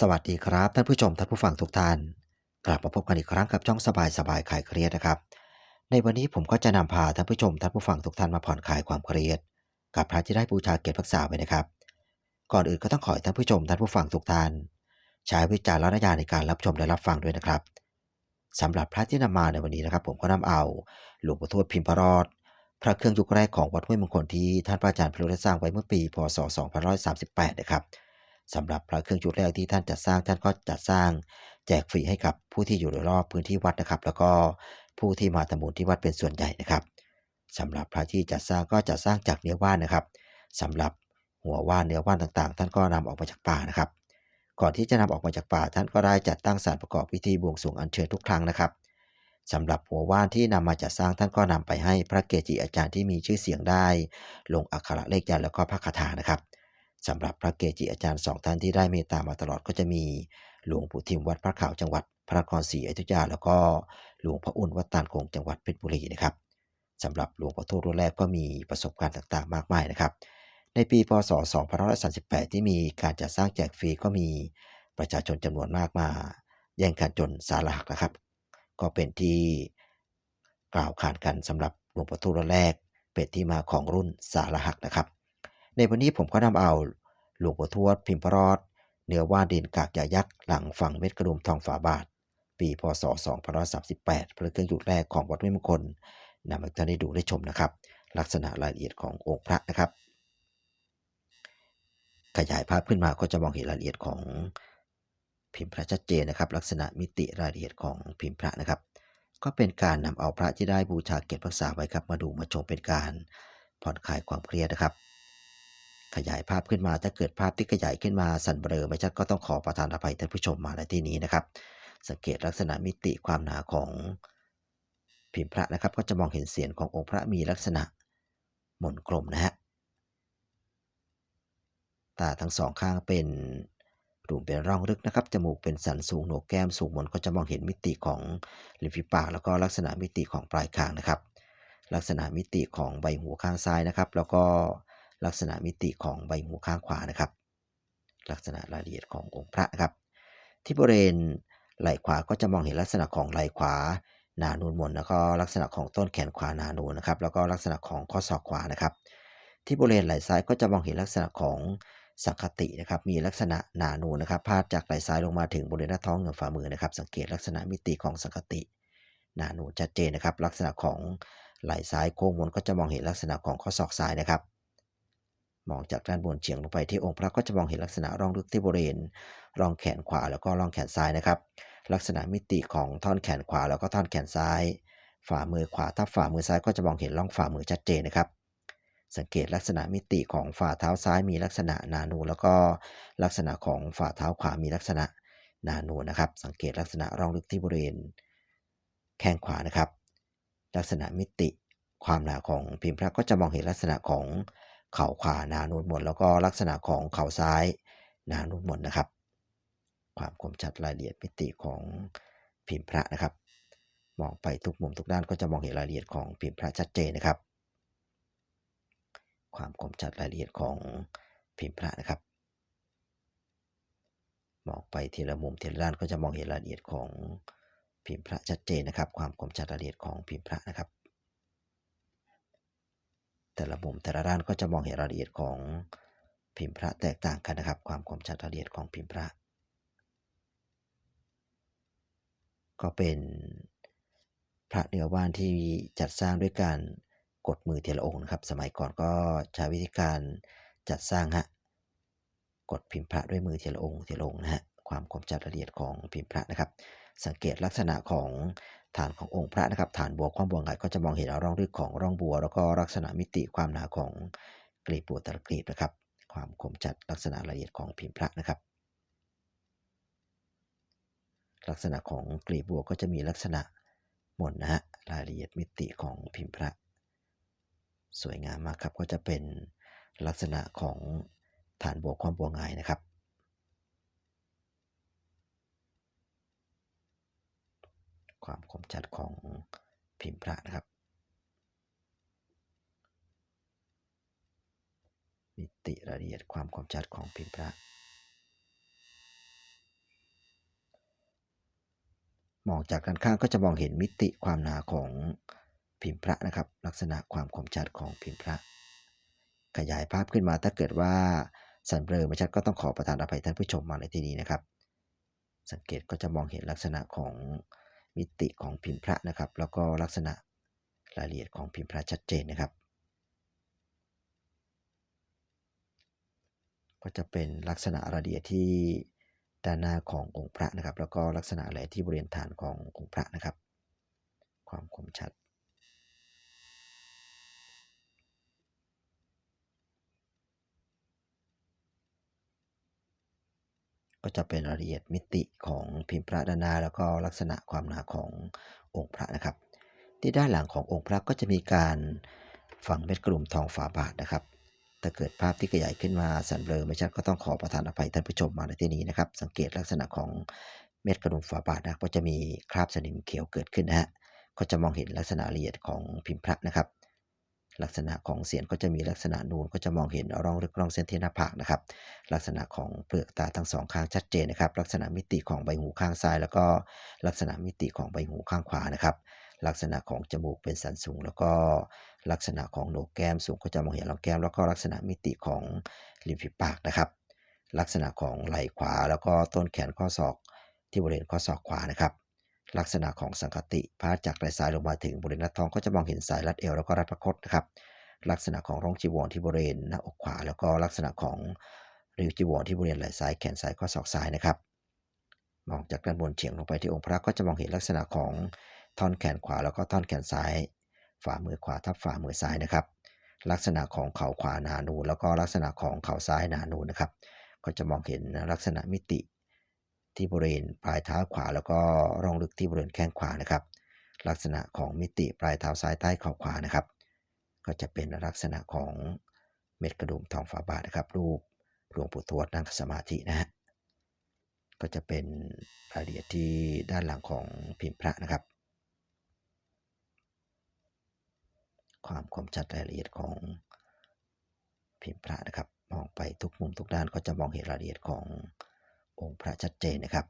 สวัสดีครับท่านผู้ชมท่านผู้ฟังทุกท่าน กลับมาพบกันอีกครั้งกับช่องสบายสบายคลายเครียดนะครับ ในวันนี้ผมก็จะนำพาท่านผู้ชมท่านผู้ฟังทุกท่านมาผ่อนคลายความเครียด กับพระที่ได้บูชาเกียรติรักษาไว้นะครับ ก่อนอื่นก็ต้องขอให้ท่านผู้ชมท่านผู้ฟังทุกท่าน ใช้วิจารณญาณในการรับชมและรับฟังด้วยนะครับสำหรับพระที่นำมาในวันนี้นะครับ ผมก็นำเอาหลวงปู่ทวดพิมพ์พระรอด พระเครื่องยุคแรกของวัดห้วยมงคลที่ท่านพระอาจารย์พิรุธได้สร้างไว้เมื่อปีพศ 2538 นะครับ สำหรับพระเครื่องชุดแรกที่ท่านจัดสร้างท่านก็จัดสร้างแจกฟรีให้กับผู้ที่อยู่โดยรอบพื้นที่วัดนะครับ แล้วก็ผู้ที่มาทำบุญที่วัดเป็นส่วนใหญ่นะครับสำหรับพระที่จัดสร้างก็จะสร้างจากเนื้อว่านนะครับสำหรับหัวว่านเนื้อว่านต่างๆ ท่านก็นำออกมาจากป่านะครับ ก่อนที่จะนำออกมาจากป่าท่านก็ได้จัดตั้งสารประกอบพิธีบวงสรวงอัญเชิญทุกครั้งนะครับสำหรับหัวว่านที่นำมาจัดสร้างท่านก็นำไปให้พระเกจิอาจารย์ที่มีชื่อเสียงได้ ลงอักขระเลขยันแล้วก็พระคาถานะครับ สำหรับพระเกจิอาจารย์สองท่านที่ได้เมตตามาตลอดก็จะมีหลวงปู่ทิมวัดพระขาวจังหวัดพระนครศรีอยุธยาแล้วก็หลวงพ่ออุ่นวัดตาลคงจังหวัดเพชรบุรีนะครับสำหรับหลวงพ่อโทษรุ่นแรกก็มีประสบการณ์ต่างๆ มากมายนะครับ ในปีพศ 2538 ที่มีการจัดสร้างแจกฟรีก็มีประชาชนจำนวนมากมา แย่งกันจนสารหักนะครับ ก็เป็นที่กล่าวขานกันสำหรับหลวงพ่อทูตรุ่นแรกเป็นที่มาของรุ่นสารหักนะครับ ในวันนี้ผมก็นำเอาหลวงปู่ทวดพิมพ์พระรอดเนื้อว่านดินกากยายักษ์หลังฝั่งเม็ดกระดุมทองฝาบาท ปีพศ 2538พระเครื่องยุคแรกของวัดวยมงคลนำมาให้ท่านได้ดูได้ชมนะครับ ลักษณะรายละเอียดขององค์พระนะครับ ขยายภาพขึ้นมาก็จะมองเห็นรายละเอียดของพิมพ์พระชัดเจนนะครับ ลักษณะมิติรายละเอียดของพิมพ์พระนะครับ ก็เป็นการนำเอาพระที่ได้บูชาเก็บรักษาไว้ครับมาดูมาชมเป็นการผ่อนคลายความเครียดนะครับ ขยายภาพขึ้นมา ถ้าเกิดภาพที่ขยายขึ้นมาสั่นเบลอไม่ชัดก็ต้องขอประทานอภัยท่านผู้ชมมาในที่นี้นะครับ สังเกตลักษณะมิติความหนาของพิมพ์พระนะครับ ก็จะมองเห็นเสียงขององค์พระมีลักษณะหม่นกลมนะฮะตาทั้งสองข้างเป็นรูมเป็นร่องลึกนะครับ จมูกเป็นสันสูงโหนกแก้มสูงบนก็จะมองเห็นมิติของริมฝีปาก แล้วก็ลักษณะมิติของปลายคางนะครับ ลักษณะมิติของใบหูข้างซ้ายนะครับ แล้วก็ ลักษณะมิติของใบหูข้างขวานะครับ ลักษณะรายละเอียดขององค์พระครับ ที่บริเวณไหล่ขวาก็จะมองเห็นลักษณะของไหล่ขวาหนานูนมนแล้วก็ลักษณะของต้นแขนขวาหนานูนนะครับแล้วก็ลักษณะของข้อศอกขวานะครับ ที่บริเวณไหล่ซ้ายก็จะมองเห็นลักษณะของสังคตินะครับมีลักษณะหนานูนนะครับพาดจากไหล่ซ้ายลงมาถึงบริเวณหน้าท้องเหนือฝ่ามือนะครับ สังเกตลักษณะมิติของสังคติ หนานูนชัดเจนนะครับ ลักษณะของไหล่ซ้ายโค้งมนก็จะมองเห็นลักษณะของข้อศอกซ้ายนะครับ มองจากด้านบนเฉียงลงไปที่องค์พระก็จะมองเห็นลักษณะร่องลึกที่บริเวณร่องแขนขวาแล้วก็ร่องแขนซ้ายนะครับ ลักษณะมิติของท่อนแขนขวาแล้วก็ท่อนแขนซ้าย ฝ่ามือขวาทับฝ่ามือซ้ายก็จะมองเห็นร่องฝ่ามือชัดเจนนะครับ สังเกตลักษณะมิติของฝ่าเท้าซ้ายมีลักษณะหนานูนแล้วก็ลักษณะของฝ่าเท้าขวามีลักษณะหนานูนนะครับ สังเกตลักษณะร่องลึกที่บริเวณแข้งขวานะครับ ลักษณะมิติความหนาของพิมพ์พระก็จะมองเห็นลักษณะของ เข่าขวาหนานูนหมด แล้วก็ลักษณะของเข่าซ้ายหนานูนหมดนะครับ ความคมชัดรายละเอียดมิติของพิมพ์พระนะครับ มองไปทุกมุมทุกด้านก็จะมองเห็นรายละเอียดของพิมพ์พระชัดเจนนะครับ ความคมชัดรายละเอียดของพิมพ์พระนะครับ มองไปทีละมุมทีละด้านก็จะมองเห็นรายละเอียดของพิมพ์พระชัดเจนนะครับ ความคมชัดรายละเอียดของพิมพ์พระนะครับ แต่ละมุมแต่ละด้านก็จะมองเห็นรายละเอียดของพิมพ์พระแตกต่างกันนะครับ ความคมชัดรายละเอียดของพิมพ์พระ ก็เป็นพระเนื้อว่านที่จัดสร้างด้วยการกดมือทีละองค์นะครับ สมัยก่อนก็ใช้วิธีการจัดสร้างฮะกดพิมพ์พระด้วยมือทีละองค์ทีละองค์นะฮะความคมชัดรายละเอียดของพิมพ์พระนะครับ สังเกตลักษณะของ ฐานขององค์พระนะครับ ฐานบัวความบัวไงก็จะมองเห็นร่องลึกของร่องบัว แล้วก็ลักษณะมิติความหนาของกลีบบัวแต่ละกลีบนะครับ ความคมชัดลักษณะรายละเอียดของพิมพ์พระนะครับ ลักษณะของกลีบบัวก็จะมีลักษณะหมดนะฮะรายละเอียดมิติของพิมพ์พระ สวยงามมากครับก็จะเป็นลักษณะของฐานบัวความบัวงายนะครับ ความคม ชัดของพิมพ์พระนะครับ มิติรายละเอียดความคมชัดของพิมพ์พระ มองจากด้านข้างก็จะมองเห็นมิติความหนาของพิมพ์พระนะครับ ลักษณะความคมชัดของพิมพ์พระ ขยายภาพขึ้นมาถ้าเกิดว่าสันเบลอไม่ชัดก็ต้องขอประทานอภัยท่านผู้ชมมาในที่นี้นะครับ สังเกตก็จะมองเห็นลักษณะของ มิติของพิมพ์พระนะครับ แล้วก็ลักษณะรายละเอียดของพิมพ์พระชัดเจนนะครับ ก็จะเป็นลักษณะรายละเอียดที่ด้านหน้าขององค์พระนะครับ แล้วก็ลักษณะอะไรที่บริเวณฐานขององค์พระนะครับ ความคมชัด จะเป็นรายละเอียดมิติของพิมพ์พระด้านหน้าแล้วก็ลักษณะความหนาขององค์พระนะครับ ที่ด้านหลังขององค์พระก็จะมีการฝังเม็ดกระดุมทองฝาบาทนะครับถ้าเกิดภาพที่ขยายขึ้นมาสันเบลอไม่ชัดก็ต้องขอประทานอภัยท่านผู้ชมมาในที่นี้นะครับ สังเกตลักษณะของเม็ดกระดุมฝาบาทนะก็จะมีคราบสนิมเขียวเกิดขึ้นนะฮะก็จะมองเห็นลักษณะละเอียดของพิมพ์พระนะครับ ลักษณะของเสียนก็จะมีลักษณะนูนก็จะมองเห็นร่องลึกร่องเส้นที่หน้าผากนะครับ ลักษณะของเปลือกตาทั้งสองข้างชัดเจนนะครับ ลักษณะมิติของใบหูข้างซ้าย แล้วก็ลักษณะมิติของใบหูข้างขวานะครับ ลักษณะของจมูกเป็นสันสูง แล้วก็ลักษณะของโหนกแก้มสูงก็จะมองเห็นรองแก้ม แล้วก็ลักษณะมิติของริมฝีปากนะครับ ลักษณะของไหล่ขวา แล้วก็ต้นแขนข้อศอกที่บริเวณข้อศอกขวานะครับ ลักษณะของสังคติพาดจากไหล่ซ้ายลงมาถึงบริเวณหน้าท้องก็จะมองเห็นสายรัดเอวแล้วก็รัดพระคตนะครับ ลักษณะของร่องจีวรที่บริเวณหน้าอกขวา แล้วก็ลักษณะของริ้วจีวรที่บริเวณไหล่ซ้ายแขนซ้ายข้อศอกซ้ายนะครับมองจากด้านบนเฉียงลงไปที่องค์พระก็จะมองเห็นลักษณะของท่อนแขนขวาแล้วก็ท่อนแขนซ้าย ฝ่ามือขวาทับฝ่ามือซ้ายนะครับ ลักษณะของเข่าขวาหนานูแล้วก็ลักษณะของเข่าซ้ายหนานูนนะครับ ก็จะมองเห็นลักษณะมิติ ที่บริเวณปลายเท้าขวา แล้วก็ร่องลึกที่บริเวณแข้งขวานะครับ ลักษณะของมิติปลายเท้าซ้ายใต้เข่าขวานะครับ ก็จะเป็นลักษณะของเม็ดกระดุมทองฝาบาทนะครับรูปหลวงปู่ทวดนั่งสมาธินะฮะก็จะเป็นรายละเอียดที่ด้านหลังของพิมพ์พระนะครับ ความคมชัดรายละเอียดของพิมพ์พระนะครับ มองไปทุกมุมทุกด้านก็จะมองเห็นรายละเอียดของ องค์พระชัดเจนนะครับ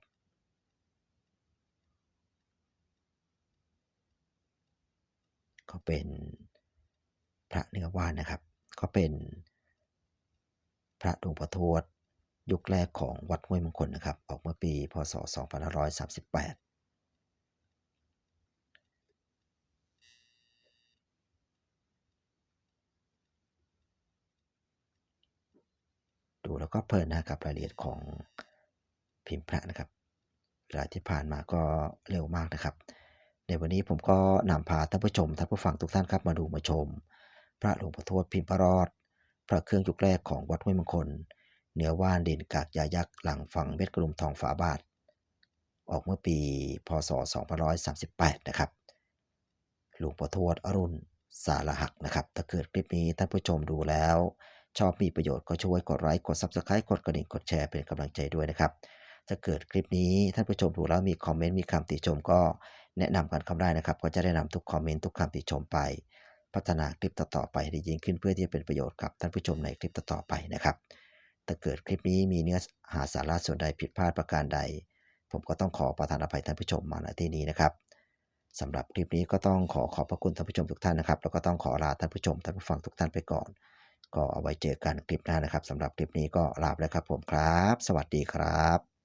ก็เป็นพระเนื้อว่านนะครับ ก็เป็นพระหลวงปู่ทวดยุคแรกของวัดห้วยมงคลนะครับ ออกเมื่อปีพศ 2538ดูแล้วก็เพลินนะกับรายละเอียดของ พิมพ์พระนะครับเวลาที่ผ่านมาก็เร็วมากนะครับ ในวันนี้ผมก็นำพาท่านผู้ชมท่านผู้ฟังทุกท่านครับมาดูมาชม พระหลวงปู่ทวดพิมพ์พระรอด พระเครื่องยุคแรกของวัดห้วยมงคล เนื้อว่านเด่นกากยายักษ์หลังฝังเม็ดกระดุมทองฝาบาท ออกเมื่อปีพศ 2538 นะครับหลวงปู่ทวดอรุณสารหักนะครับถ้าเกิดคลิปนี้ท่านผู้ชมดูแล้ว ชอบมีประโยชน์ก็ช่วยกดไลค์กด Subscribe กดกระดิ่งกดแชร์เป็นกำลังใจด้วยนะครับ ถ้าเกิดคลิปนี้ท่านผู้ชมดูแล้วมีคอมเมนต์มีคำติชมก็แนะนำกันเข้าได้นะครับ ก็จะได้นำทุกคอมเมนต์ทุกคำติชมไป พัฒนาคลิปต่อๆไปให้ดียิ่งขึ้นเพื่อที่จะเป็นประโยชน์กับท่านผู้ชมในคลิปต่อๆไปนะครับถ้าเกิดคลิปนี้มีเนื้อหาสาระส่วนใดผิดพลาดประการใด ผมก็ต้องขอประทานอภัยท่านผู้ชมมาณที่นี้นะครับสำหรับคลิปนี้ก็ต้องขอขอบพระคุณท่านผู้ชมทุกท่านนะครับ แล้วก็ต้องขอลาท่านผู้ชมท่านผู้ฟังทุกท่านไปก่อน ก็เอาไว้เจอกันคลิปหน้านะครับสำหรับคลิปนี้ก็ลาไปแล้วครับผมครับ สวัสดีครับ